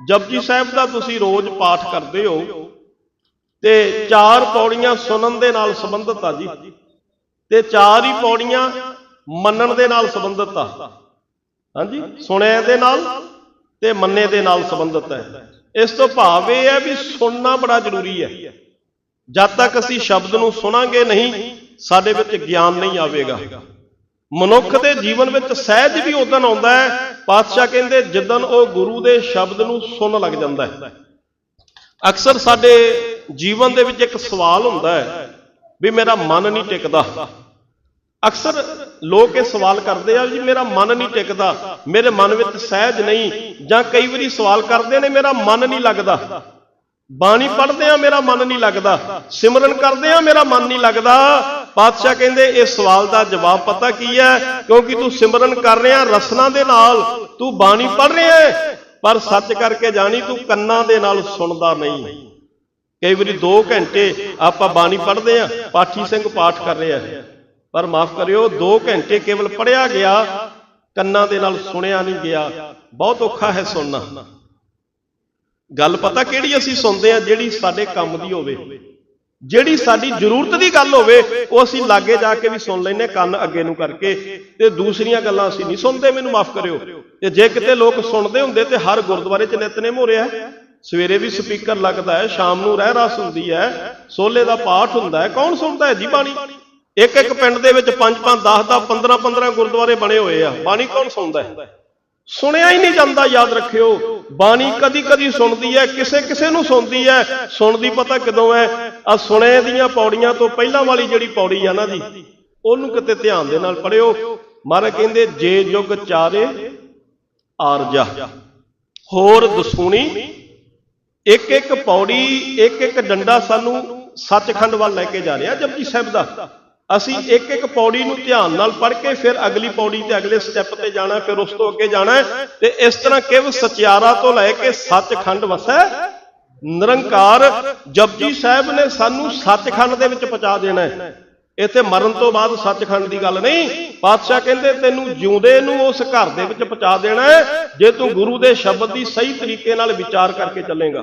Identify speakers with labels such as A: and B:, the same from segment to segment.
A: ਜਪਜੀ ਸਾਹਿਬ ਦਾ ਤੁਸੀਂ ਰੋਜ਼ ਪਾਠ ਕਰਦੇ ਹੋ ਤੇ ਚਾਰ ਪੌੜੀਆਂ ਸੁਣਨ ਦੇ ਨਾਲ ਸੰਬੰਧਿਤ ਆ ਜੀ। ਤੇ ਚਾਰ ਹੀ ਪੌੜੀਆਂ ਮੰਨਣ ਦੇ ਨਾਲ ਸੰਬੰਧਿਤ ਆ। ਹਾਂਜੀ, ਸੁਣਿਆ ਦੇ ਨਾਲ ਤੇ ਮੰਨੇ ਦੇ ਨਾਲ ਸੰਬੰਧਿਤ ਹੈ। ਇਸ ਤੋਂ ਭਾਵ ਇਹ ਹੈ ਵੀ ਸੁਣਨਾ ਬੜਾ ਜ਼ਰੂਰੀ ਹੈ। ਜਦ ਤੱਕ ਅਸੀਂ ਸ਼ਬਦ ਨੂੰ ਸੁਣਾਂਗੇ ਨਹੀਂ, ਸਾਡੇ ਵਿੱਚ ਗਿਆਨ ਨਹੀਂ ਆਵੇਗਾ। ਮਨੁੱਖ ਦੇ ਜੀਵਨ ਵਿੱਚ ਸਹਿਜ ਵੀ ਉਦੋਂ ਆਉਂਦਾ ਹੈ, ਪਾਤਸ਼ਾਹ ਕਹਿੰਦੇ ਜਦੋਂ ਉਹ ਗੁਰੂ ਦੇ ਸ਼ਬਦ ਨੂੰ ਸੁਣ ਲੱਗ ਜਾਂਦਾ ਹੈ। ਅਕਸਰ ਸਾਡੇ ਜੀਵਨ ਦੇ ਵਿੱਚ ਇੱਕ ਸਵਾਲ ਹੁੰਦਾ ਹੈ ਵੀ ਮੇਰਾ ਮਨ ਨਹੀਂ ਟਿਕਦਾ। ਅਕਸਰ ਲੋਕ ਇਹ ਸਵਾਲ ਕਰਦੇ ਆ ਜੀ ਮੇਰਾ ਮਨ ਨਹੀਂ ਟਿਕਦਾ, ਮੇਰੇ ਮਨ ਵਿੱਚ ਸਹਿਜ ਨਹੀਂ, ਜਾਂ ਕਈ ਵਾਰੀ ਸਵਾਲ ਕਰਦੇ ਨੇ ਮੇਰਾ ਮਨ ਨਹੀਂ ਲੱਗਦਾ। ਬਾਣੀ ਪੜ੍ਹਦੇ ਆ ਮੇਰਾ ਮਨ ਨਹੀਂ ਲੱਗਦਾ, ਸਿਮਰਨ ਕਰਦੇ ਆ ਮੇਰਾ ਮਨ ਨਹੀਂ ਲੱਗਦਾ ਪਾਤਸ਼ਾਹ ਕਹਿੰਦੇ ਇਸ ਸਵਾਲ ਦਾ ਜਵਾਬ ਪਤਾ ਕੀ ਹੈ? ਕਿਉਂਕਿ ਤੂੰ ਸਿਮਰਨ ਕਰ ਰਿਹਾ ਰਸਨਾ ਦੇ ਨਾਲ ਤੂੰ ਬਾਣੀ ਪੜ੍ਹ ਰਿਹਾ ਹੈ, ਪਰ ਸੱਚ ਕਰਕੇ ਜਾਣੀ ਤੂੰ ਕੰਨਾਂ ਦੇ ਨਾਲ ਸੁਣਦਾ ਨਹੀਂ। ਕਈ ਵਾਰੀ 2 ਘੰਟੇ ਆਪਾਂ ਬਾਣੀ ਪੜ੍ਹਦੇ ਆ ਪਾਠੀ ਸਿੰਘ ਪਾਠ ਕਰ ਰਿਹਾ ਹੈ। ਪਰ ਮਾਫ ਕਰਿਓ 2 ਘੰਟੇ ਕੇਵਲ ਪੜਿਆ ਗਿਆ ਕੰਨਾਂ ਦੇ ਨਾਲ ਸੁਣਿਆ ਨਹੀਂ ਗਿਆ। ਬਹੁਤ ਔਖਾ ਹੈ ਸੁਣਨਾ। ਗੱਲ ਪਤਾ ਕਿਹੜੀ ਅਸੀਂ ਸੁਣਦੇ ਆ ਜਿਹੜੀ ਸਾਡੇ ਕੰਮ ਦੀ ਹੋਵੇ। ਜਿਹੜੀ ਸਾਡੀ ਜ਼ਰੂਰਤ ਦੀ ਗੱਲ ਹੋਵੇ, ਉਹ ਅਸੀਂ ਲਾਗੇ ਜਾ ਕੇ ਵੀ ਸੁਣ ਲੈਨੇ ਕੰਨ ਅੱਗੇ ਨੂੰ ਕਰਕੇ। ਤੇ ਦੂਸਰੀਆਂ ਗੱਲਾਂ ਅਸੀਂ ਨਹੀਂ ਸੁਣਦੇ, ਮੈਨੂੰ ਮਾਫ ਕਰਿਓ। ਤੇ ਜੇ ਕਿਤੇ ਲੋਕ ਸੁਣਦੇ ਹੁੰਦੇ ਤੇ ਹਰ ਗੁਰਦੁਆਰੇ 'ਚ ਨਿਤਨੇਮ ਹੋ ਰਿਹਾ ਸਵੇਰੇ ਵੀ ਸਪੀਕਰ ਲੱਗਦਾ ਹੈ, ਸ਼ਾਮ ਨੂੰ ਰਹਿ ਰਸ ਹੁੰਦੀ ਹੈ, ਸੋਲੇ ਦਾ ਪਾਠ ਹੁੰਦਾ ਹੈ। ਕੌਣ ਸੁਣਦਾ ਹੈ ਜੀ ਬਾਣੀ? ਇੱਕ ਇੱਕ ਪਿੰਡ ਦੇ ਵਿੱਚ 5 5 10 10 15 15 ਗੁਰਦੁਆਰੇ ਬਣੇ ਹੋਏ ਆ। ਬਾਣੀ ਕੌਣ ਸੁਣਦਾ ਹੈ? ਸੁਣਿਆ ਹੀ ਨਹੀਂ ਜਾਂਦਾ, ਯਾਦ ਰੱਖਿਓ। ਬਾਣੀ ਕਦੀ ਕਦੀ ਸੁਣਦੀ ਹੈ, ਕਿਸੇ ਕਿਸੇ ਨੂੰ ਸੁਣਦੀ ਹੈ। ਸੁਣਦੀ ਪਤਾ ਕਦੋਂ ਹੈ? ਆ ਸੁਣੇ ਦੀਆਂ ਪੌੜੀਆਂ ਤੋਂ ਪਹਿਲਾਂ ਵਾਲੀ ਜਿਹੜੀ ਪੌੜੀ ਆ ਨਾ ਜੀ, ਉਹਨੂੰ ਕਿਤੇ ਧਿਆਨ ਦੇ ਨਾਲ ਪੜਿਓ ਮਹਾਰਾਜ ਕਹਿੰਦੇ, ਜੇ ਯੁਗ ਚਾਰੇ ਆਰਜਾ। ਹੋਰ ਦਸੂਣੀ, ਇੱਕ ਇੱਕ ਪੌੜੀ, ਇੱਕ ਇੱਕ ਡੰਡਾ ਸਾਨੂੰ ਸੱਚਖੰਡ ਵੱਲ ਲੈ ਕੇ ਜਾ ਰਿਹਾ ਜਪਜੀ ਸਾਹਿਬ ਦਾ। ਅਸੀਂ ਇੱਕ ਇੱਕ ਪੌੜੀ ਨੂੰ ਧਿਆਨ ਨਾਲ ਪੜ੍ਹ ਕੇ ਫਿਰ ਅਗਲੀ ਪੌੜੀ ਤੇ ਅਗਲੇ ਸਟੈਪ ਤੇ ਜਾਣਾ, ਫਿਰ ਉਸ ਤੋਂ ਅੱਗੇ ਜਾਣਾ ਤੇ ਇਸ ਤਰ੍ਹਾਂ ਕਿਵ ਸਚਿਆਰਾ ਤੋਂ ਲੈ ਕੇ ਸੱਚਖੰਡ ਵਸੈ ਨਿਰੰਕਾਰ, ਜਪਜੀ ਸਾਹਿਬ ਨੇ ਸਾਨੂੰ ਸੱਚਖੰਡ ਦੇ ਵਿੱਚ ਪਹੁੰਚਾ ਦੇਣਾ ਹੈ। ਇੱਥੇ ਮਰਨ ਤੋਂ ਬਾਅਦ ਸੱਚਖੰਡ ਦੀ ਗੱਲ ਨਹੀਂ। ਪਾਤਸ਼ਾਹ ਕਹਿੰਦੇ, ਤੈਨੂੰ ਜਿਉਂਦੇ ਨੂੰ ਉਸ ਘਰ ਦੇ ਵਿੱਚ ਪਹੁੰਚਾ ਦੇਣਾ ਹੈ, ਜੇ ਤੂੰ ਗੁਰੂ ਦੇ ਸ਼ਬਦ ਦੀ ਸਹੀ ਤਰੀਕੇ ਨਾਲ ਵਿਚਾਰ ਕਰਕੇ ਚੱਲੇਗਾ।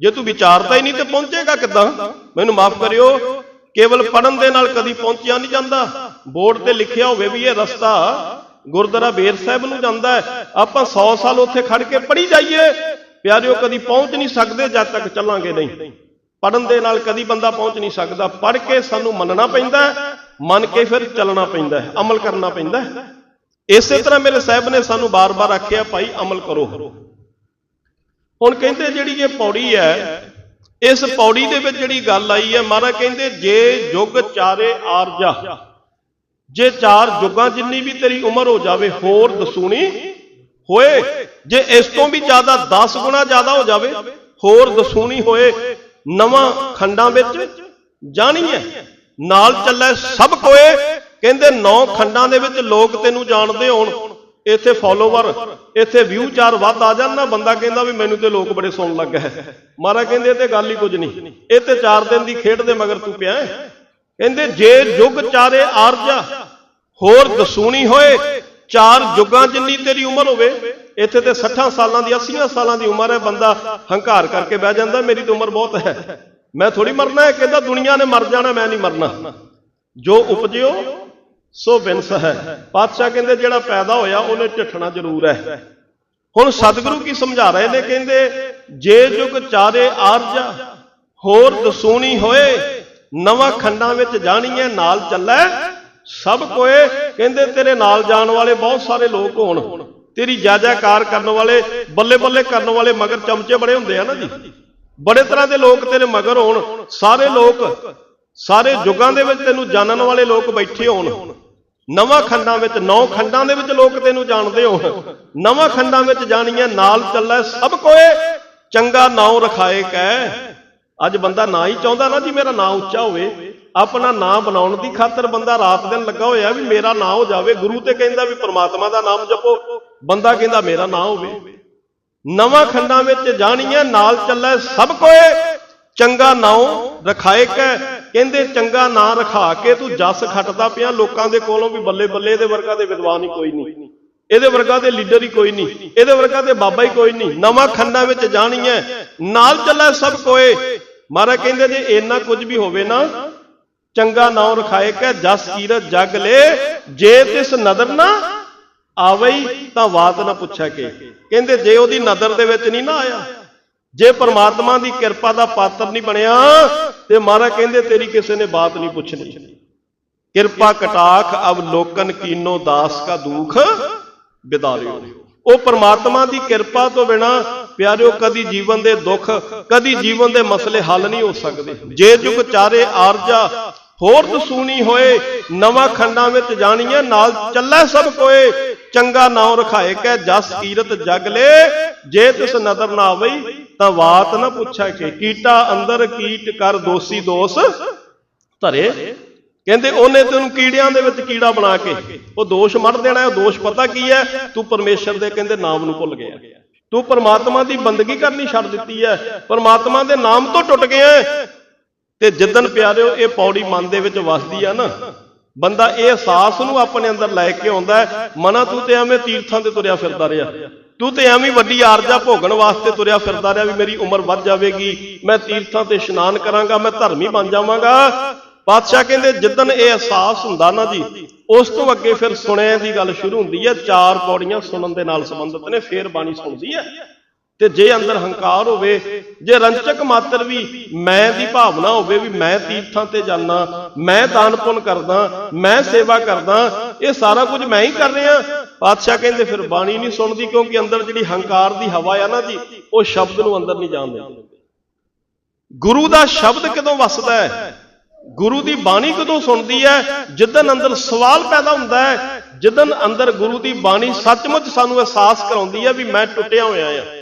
A: ਜੇ ਤੂੰ ਵਿਚਾਰਦਾ ਹੀ ਨਹੀਂ ਤੇ ਪਹੁੰਚੇਗਾ ਕਿੱਦਾਂ? ਮੈਨੂੰ ਮਾਫ ਕਰਿਓ। ਕੇਵਲ ਪੜਨ ਦੇ ਨਾਲ ਕਦੀ ਪਹੁੰਚਿਆ ਨਹੀਂ ਜਾਂਦਾ। ਬੋਰਡ ਤੇ ਲਿਖਿਆ ਹੋਵੇ ਵੀ ਇਹ ਰਸਤਾ ਗੁਰਦੁਆਰਾ ਬੇਰ ਸਾਹਿਬ ਨੂੰ ਜਾਂਦਾ ਹੈ। ਆਪਾਂ 100 ਸਾਲ ਉੱਥੇ ਖੜ ਕੇ ਪੜੀ ਜਾਈਏ। ਪਿਆਰਿਓ, ਕਦੀ ਪਹੁੰਚ ਨਹੀਂ ਸਕਦੇ, ਜਦ ਤੱਕ ਚੱਲਾਂਗੇ ਨਹੀਂ। ਪੜਨ ਦੇ ਨਾਲ ਕਦੀ ਬੰਦਾ ਪਹੁੰਚ ਨਹੀਂ ਸਕਦਾ। ਪੜ ਕੇ ਸਾਨੂੰ ਮੰਨਣਾ ਪੈਂਦਾ ਮੰਨ ਕੇ ਫਿਰ ਚੱਲਣਾ ਪੈਂਦਾ ਅਮਲ ਕਰਨਾ ਪੈਂਦਾ ਇਸੇ ਤਰ੍ਹਾਂ ਮੇਰੇ ਸਾਹਿਬ ਨੇ ਸਾਨੂੰ ਬਾਰ-ਬਾਰ ਆਖਿਆ, ਭਾਈ, ਅਮਲ ਕਰੋ। ਹੁਣ ਕਹਿੰਦੇ ਜਿਹੜੀ ਇਹ ਪੌੜੀ ਹੈ ਇਸ ਪੌੜੀ ਦੇ ਵਿੱਚ ਜਿਹੜੀ ਗੱਲ ਆਈ ਹੈ, ਮਹਾਰਾਜ ਕਹਿੰਦੇ, ਜੇ ਯੁੱਗ ਚਾਰੇ ਆਰਜਾ ਜੇ ਚਾਰ ਯੁੱਗਾਂ ਜਿੰਨੀ ਵੀ ਤੇਰੀ ਉਮਰ ਹੋ ਜਾਵੇ, ਹੋਰ ਦਸੂਣੀ ਹੋਏ। ਜੇ ਇਸ ਤੋਂ ਵੀ ਜ਼ਿਆਦਾ 10 ਗੁਣਾ ਜ਼ਿਆਦਾ ਹੋ ਜਾਵੇ, ਹੋਰ ਦਸੂਣੀ ਹੋਏ। ਨਵਾਂ ਖੰਡਾਂ ਵਿੱਚ ਜਾਣੀ ਹੈ। ਨਾਲ ਚੱਲੇ ਸਭ ਕੋਏ। ਕਹਿੰਦੇ, ਨੌ ਖੰਡਾਂ ਦੇ ਵਿੱਚ ਲੋਕ ਤੈਨੂੰ ਜਾਣਦੇ ਹੋਣ। ਇੱਥੇ ਫਾਲੋਵਰ ਇੱਥੇ ਵਿਊ ਚਾਰ ਵੱਧ ਆ ਜਾਣ ਨਾ, ਬੰਦਾ ਕਹਿੰਦਾ ਵੀ ਮੈਨੂੰ ਤੇ ਲੋਕ ਬੜੇ ਸੁਣਨ ਲੱਗ ਗਏ। ਮਹਾਰਾਜ ਕਹਿੰਦੇ, ਇਹ ਤੇ ਗੱਲ ਹੀ ਕੁਝ ਨਹੀਂ। ਇਹ ਤੇ 4 ਦਿਨ ਦੀ ਖੇਡ ਦੇ ਮਗਰ ਤੂੰ ਪਿਆ ਕਹਿੰਦੇ, ਜੇ ਯੁੱਗ ਚਾਰੇ ਆਰਜਾ, ਹੋਰ ਦਸੂਣੀ ਹੋਏ, ਚਾਰ ਯੁੱਗਾਂ ਜਿੰਨੀ ਤੇਰੀ ਉਮਰ ਹੋਵੇ, ਇੱਥੇ ਤੇ 60 ਸਾਲਾਂ ਦੀ 80 ਸਾਲਾਂ ਦੀ ਉਮਰ ਹੈ, ਬੰਦਾ ਹੰਕਾਰ ਕਰਕੇ ਬਹਿ ਜਾਂਦਾ, ਮੇਰੀ ਤਾਂ ਉਮਰ ਬਹੁਤ ਹੈ। ਮੈਂ ਥੋੜੀ ਮਰਨਾ ਹੈ, ਕਹਿੰਦਾ ਦੁਨੀਆ ਨੇ ਮਰ ਜਾਣਾ, ਮੈਂ ਨਹੀਂ ਮਰਨਾ। ਜੋ ਉਪਜਿਓ ਸੋ ਬਿਨਸ ਹੈ। ਪਾਤਸ਼ਾਹ ਕਹਿੰਦੇ ਜਿਹੜਾ ਪੈਦਾ ਹੋਇਆ, ਉਹਨੇ ਢਿੱਠਣਾ ਜ਼ਰੂਰ ਹੈ। ਹੁਣ ਸਤਿਗੁਰੂ ਕੀ ਸਮਝਾ ਰਹੇ ਨੇ? ਕਹਿੰਦੇ, ਜੇ ਯੁਗ ਚਾਰੇ ਆਰਜਾ ਹੋਰ ਦਸੂਣੀ ਹੋਏ, ਨਵਾਂ ਖੰਡਾਂ ਵਿੱਚ ਜਾਣੀਏ ਨਾਲ ਚੱਲੈ। ਸਭ ਕੋਏ, ਕਹਿੰਦੇ, ਤੇਰੇ ਨਾਲ ਜਾਣ ਵਾਲੇ ਬਹੁਤ ਸਾਰੇ ਲੋਕ ਹੋਣ। ਤੇਰੀ ਜਾਜਾਕਾਰ ਕਰਨ ਵਾਲੇ ਬੱਲੇ ਬੱਲੇ ਕਰਨ ਵਾਲੇ ਮਗਰ ਚਮਚੇ ਬੜੇ ਹੁੰਦੇ ਆ ਨਾ ਜੀ। ਬੜੇ ਤਰ੍ਹਾਂ ਦੇ ਲੋਕ ਤੇਰੇ ਮਗਰ ਹੋਣ। ਸਾਰੇ ਲੋਕ, ਸਾਰੇ ਯੁੱਗਾਂ ਦੇ ਵਿੱਚ ਤੈਨੂੰ ਜਾਣਨ ਵਾਲੇ ਲੋਕ ਬੈਠੇ ਹੋਣ। ਨਵਾਂ ਖੰਡਾਂ ਵਿੱਚ, ਨੌ ਖੰਡਾਂ ਦੇ ਵਿੱਚ ਲੋਕ ਤੈਨੂੰ ਜਾਣਦੇ ਹੋ। ਨਵਾਂ ਖੰਡਾਂ ਵਿੱਚ ਜਾਣੀਆਂ, ਨਾਲ ਚੱਲੈ ਸਭ ਕੋਏ, ਚੰਗਾ ਨਾਉ ਰਖਾਏ ਕੈ। ਅੱਜ ਬੰਦਾ ਨਾ ਹੀ ਚਾਹੁੰਦਾ ਨਾ ਜੀ ਮੇਰਾ ਨਾਂ ਉੱਚਾ ਹੋਵੇ। ਆਪਣਾ ਨਾਂ ਬਣਾਉਣ ਦੀ ਖਾਤਰ ਬੰਦਾ ਰਾਤ ਦਿਨ ਲੱਗਾ ਹੋਇਆ ਵੀ ਮੇਰਾ ਨਾਂ ਹੋ ਜਾਵੇ। ਗੁਰੂ ਤੇ ਕਹਿੰਦਾ ਵੀ ਪ੍ਰਮਾਤਮਾ ਦਾ ਨਾਮ ਜਪੋ। ਬੰਦਾ ਕਹਿੰਦਾ ਮੇਰਾ ਨਾਂ ਹੋਵੇ। ਨਵਾਂ ਖੰਡਾਂ ਵਿੱਚ ਜਾਣੀਏ ਨਾਲ ਚੱਲੈ ਸਭ ਕੋਏ, ਚੰਗਾ ਨਾਉ ਰਖਾਏ ਕੈ। ਕਹਿੰਦੇ ਚੰਗਾ ਨਾਂ ਰਖਾ ਕੇ ਤੂੰ ਜਸ ਖੱਟਦਾ ਪਿਆ, ਲੋਕਾਂ ਦੇ ਕੋਲੋਂ ਵੀ ਬੱਲੇ ਬੱਲੇ, ਇਹਦੇ ਵਰਗਾ ਦੇ ਵਿਦਵਾਨ ਹੀ ਕੋਈ ਨਹੀਂ। ਇਹਦੇ ਵਰਗਾ ਦੇ ਲੀਡਰ ਹੀ ਕੋਈ ਨਹੀਂ। ਇਹਦੇ ਵਰਗਾ ਦੇ ਬਾਬਾ ਹੀ ਕੋਈ ਨਹੀਂ। ਨਵਾਂ ਖੰਨਾ ਵਿੱਚ ਜਾਣੀ ਹੈ। ਨਾਲ ਚੱਲੇ ਸਭ ਕੋਏ। ਮਹਾਰਾਜ ਕਹਿੰਦੇ ਜੇ ਇੰਨਾ ਕੁਝ ਵੀ ਹੋਵੇ ਨਾ, ਚੰਗਾ ਨਾਮ ਰਖਾਏ ਕੈ, ਜਸ ਕੀਰਤ ਜਗ ਲੈ। ਜੇ ਤਿਸ ਨਦਰ ਨਾ ਆਵਈ ਤਾਂ ਬਾਤ ਨਾ ਪੁੱਛਿਆ ਕੇ। ਕਹਿੰਦੇ ਜੇ ਉਹਦੀ ਨਦਰ ਦੇ ਵਿੱਚ ਨਹੀਂ ਨਾ ਆਇਆ ਜੇ ਪਰਮਾਤਮਾ ਦੀ ਕਿਰਪਾ ਦਾ ਪਾਤਰ ਨਹੀਂ ਬਣਿਆ, ਤੇ ਮਹਾਰਾਜ ਕਹਿੰਦੇ, ਤੇਰੀ ਕਿਸੇ ਨੇ ਬਾਤ ਨਹੀਂ ਪੁੱਛਣੀ। ਕਿਰਪਾ ਕਟਾਖ ਅਬ ਲੋਕਨ ਕੀਨੋ ਦਾਸ ਕਾ ਦੁਖ ਬਿਦਾਰਿਓ। ਉਹ ਪਰਮਾਤਮਾ ਦੀ ਕਿਰਪਾ ਤੋਂ ਬਿਨਾ, ਪਿਆਰਿਓ, ਕਦੀ ਜੀਵਨ ਦੇ ਦੁੱਖ, ਕਦੀ ਜੀਵਨ ਦੇ ਮਸਲੇ ਹੱਲ ਨਹੀਂ ਹੋ ਸਕਦੇ। ਜੇ ਜੁਗ ਚਾਰੇ ਆਰਜਾ, ਹੋਰ ਦਸੂਣੀ ਹੋਏ, ਨਵਾਂ ਖੰਡਾਂ ਵਿੱਚ ਜਾਣੀਆਂ ਨਾਲ ਚੱਲੇ ਸਭ ਕੋਏ, ਚੰਗਾ ਨਾਮ ਰਖਾਏ ਕੈ, ਜਸ ਕੀਰਤ ਜਗ ਲੈ, ਜੇ ਤਿਸ ਨਦਰ ਨਾ ਆਵਈ ਤਾਂ ਬਾਤ ਨਾ ਪੁੱਛਾ ਕਿ ਕੀਟਾ ਅੰਦਰ ਕੀਟ ਕਰ ਦੋਸੀ ਦੋਸ ਧਰੇ। ਕਹਿੰਦੇ ਉਹਨੇ ਤੈਨੂੰ ਕੀੜਿਆਂ ਦੇ ਵਿੱਚ ਕੀੜਾ ਬਣਾ ਕੇ ਉਹ ਦੋਸ਼ ਮੜ ਦੇਣਾ, ਉਹ ਦੋਸ਼ ਪਤਾ ਕੀ ਹੈ? ਤੂੰ ਪਰਮੇਸ਼ਰ ਦੇ ਕਹਿੰਦੇ ਨਾਮ ਨੂੰ ਭੁੱਲ ਗਿਆ। ਤੂੰ ਪਰਮਾਤਮਾ ਦੀ ਬੰਦਗੀ ਕਰਨੀ ਛੱਡ ਦਿੱਤੀ ਹੈ। ਪਰਮਾਤਮਾ ਦੇ ਨਾਮ ਤੋਂ ਟੁੱਟ ਗਿਆ ਹੈ। ਤੇ ਜਿੱਦਨ ਪਿਆਰਿਓ, ਇਹ ਪੌੜੀ ਮਨ ਦੇ ਵਿੱਚ ਵਸਦੀ ਆ ਨਾ, ਬੰਦਾ ਇਹ ਅਹਿਸਾਸ ਨੂੰ ਆਪਣੇ ਅੰਦਰ ਲੈ ਕੇ ਆਉਂਦਾ ਮਨਾ ਤੂੰ ਤੇ ਐਵੇਂ ਤੀਰਥਾਂ ਤੇ ਤੁਰਿਆ ਫਿਰਦਾ ਰਿਹਾ। ਤੂੰ ਤੇ ਐਵੇਂ ਵੱਡੀ ਆਰਜਾ ਭੋਗਣ ਵਾਸਤੇ ਤੁਰਿਆ ਫਿਰਦਾ ਰਿਹਾ ਵੀ ਮੇਰੀ ਉਮਰ ਵੱਧ ਜਾਵੇਗੀ। ਮੈਂ ਤੀਰਥਾਂ ਤੇ ਇਸ਼ਨਾਨ ਕਰਾਂਗਾ, ਮੈਂ ਧਰਮੀ ਬਣ ਜਾਵਾਂਗਾ। ਬਾਦਸ਼ਾਹ ਕਹਿੰਦੇ ਜਿੱਦਨ ਇਹ ਅਹਿਸਾਸ ਹੁੰਦਾ ਨਾ ਜੀ, ਉਸ ਤੋਂ ਅੱਗੇ ਫਿਰ ਸੁਣਿਆ ਦੀ ਗੱਲ ਸ਼ੁਰੂ ਹੁੰਦੀ ਹੈ, ਚਾਰ ਪੌੜੀਆਂ ਸੁਣਨ ਦੇ ਨਾਲ ਸੰਬੰਧਿਤ ਨੇ, ਫੇਰ ਬਾਣੀ ਸੁਣਦੀ ਹੈ। ਤੇ ਜੇ ਅੰਦਰ ਹੰਕਾਰ ਹੋਵੇ, ਜੇ ਰੰਚਕ ਮਾਤਰ ਵੀ ਮੈਂ ਦੀ ਭਾਵਨਾ ਹੋਵੇ ਵੀ ਮੈਂ ਤੀਰਥਾਂ ਤੇ ਜਾਣਾ ਮੈਂ ਦਾਨ ਪੁੰਨ ਕਰਦਾ, ਮੈਂ ਸੇਵਾ ਕਰਦਾ, ਇਹ ਸਾਰਾ ਕੁਝ ਮੈਂ ਹੀ ਕਰ ਰਿਹਾ। ਪਾਤਸ਼ਾਹ ਕਹਿੰਦੇ ਫਿਰ ਬਾਣੀ ਨਹੀਂ ਸੁਣਦੀ ਕਿਉਂਕਿ ਅੰਦਰ ਜਿਹੜੀ ਹੰਕਾਰ ਦੀ ਹਵਾ ਆ ਨਾ ਜੀ, ਉਹ ਸ਼ਬਦ ਨੂੰ ਅੰਦਰ ਨਹੀਂ ਜਾਣ ਦਿੰਦੀ। ਗੁਰੂ ਦਾ ਸ਼ਬਦ ਕਦੋਂ ਵਸਦਾ ਹੈ? ਗੁਰੂ ਦੀ ਬਾਣੀ ਕਦੋਂ ਸੁਣਦੀ ਹੈ? ਜਿੱਦਨ ਅੰਦਰ ਸਵਾਲ ਪੈਦਾ ਹੁੰਦਾ ਹੈ ਜਿੱਦਨ ਅੰਦਰ ਗੁਰੂ ਦੀ ਬਾਣੀ ਸੱਚਮੁੱਚ ਸਾਨੂੰ ਅਹਿਸਾਸ ਕਰਾਉਂਦੀ ਹੈ ਵੀ ਮੈਂ ਟੁੱਟਿਆ ਹੋਇਆ ਆ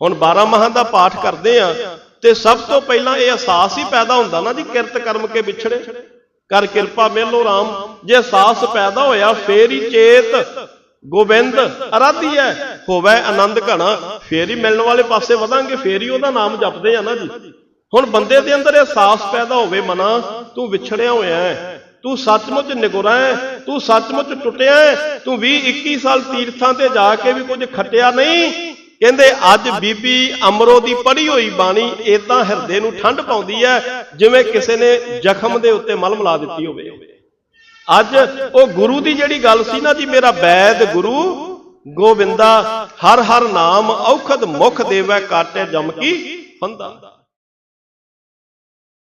A: ਹੁਣ 12 ਮਹਾਂ ਦਾ ਪਾਠ ਕਰਦੇ ਆ ਤੇ ਸਭ ਤੋਂ ਪਹਿਲਾਂ ਇਹ ਅਹਿਸਾਸ ਹੀ ਪੈਦਾ ਹੁੰਦਾ ਨਾ ਜੀ, ਕਿਰਤ ਕਰਮ ਕੇ ਵਿਛੜੇ। ਕਰ ਕਿਰਪਾ ਮੇਲੋ RAM ਜੇ ਅਹਿਸਾਸ ਪੈਦਾ ਹੋਇਆ, ਫੇਰ ਹੀ ਚੇਤ ਗੋਬਿੰਦ ਅਰਾਧੀ ਹੈ। ਹੋਵੇ ਆਨੰਦ ਘਣਾ, ਫੇਰ ਹੀ ਮਿਲਣ ਵਾਲੇ ਪਾਸੇ ਵਧਾਂਗੇ, ਫੇਰ ਹੀ ਉਹਦਾ ਨਾਮ ਜਪਦੇ ਆ ਨਾ ਜੀ। ਹੁਣ ਬੰਦੇ ਦੇ ਅੰਦਰ ਇਹ ਅਹਿਸਾਸ ਪੈਦਾ ਹੋਵੇ, ਮਨਾ, ਤੂੰ ਵਿਛੜਿਆ ਹੋਇਆ ਹੈ, ਤੂੰ ਸੱਚਮੁੱਚ ਨਿਗੁਰਾ ਹੈ, ਤੂੰ ਸੱਚਮੁੱਚ ਟੁੱਟਿਆ ਹੈ, ਤੂੰ 20 21 ਸਾਲ ਤੀਰਥਾਂ ਤੇ ਜਾ ਕੇ ਵੀ ਕੁਝ ਖੱਟਿਆ ਨਹੀਂ ਕਹਿੰਦੇ ਅੱਜ ਬੀਬੀ ਅਮਰੋ ਦੀ ਪੜ੍ਹੀ ਹੋਈ ਬਾਣੀ ਏਦਾਂ ਹਿਰਦੇ ਨੂੰ ਠੰਡ ਪਾਉਂਦੀ ਹੈ, ਜਿਵੇਂ ਕਿਸੇ ਨੇ ਜ਼ਖਮ ਦੇ ਉੱਤੇ ਮਲਮ ਲਾ ਦਿੱਤੀ ਹੋਵੇ। ਅੱਜ ਉਹ ਗੁਰੂ ਦੀ ਜਿਹੜੀ ਗੱਲ ਸੀ ਨਾ ਜੀ, ਮੇਰਾ ਬੈਦ ਗੁਰੂ ਗੋਬਿੰਦਾ ਹਰ ਹਰ ਨਾਮ ਔਖਦ ਮੁਖ ਦੇਵੈ, ਕਾਟੇ ਜਮ ਕੀ ਫੰਦਾ।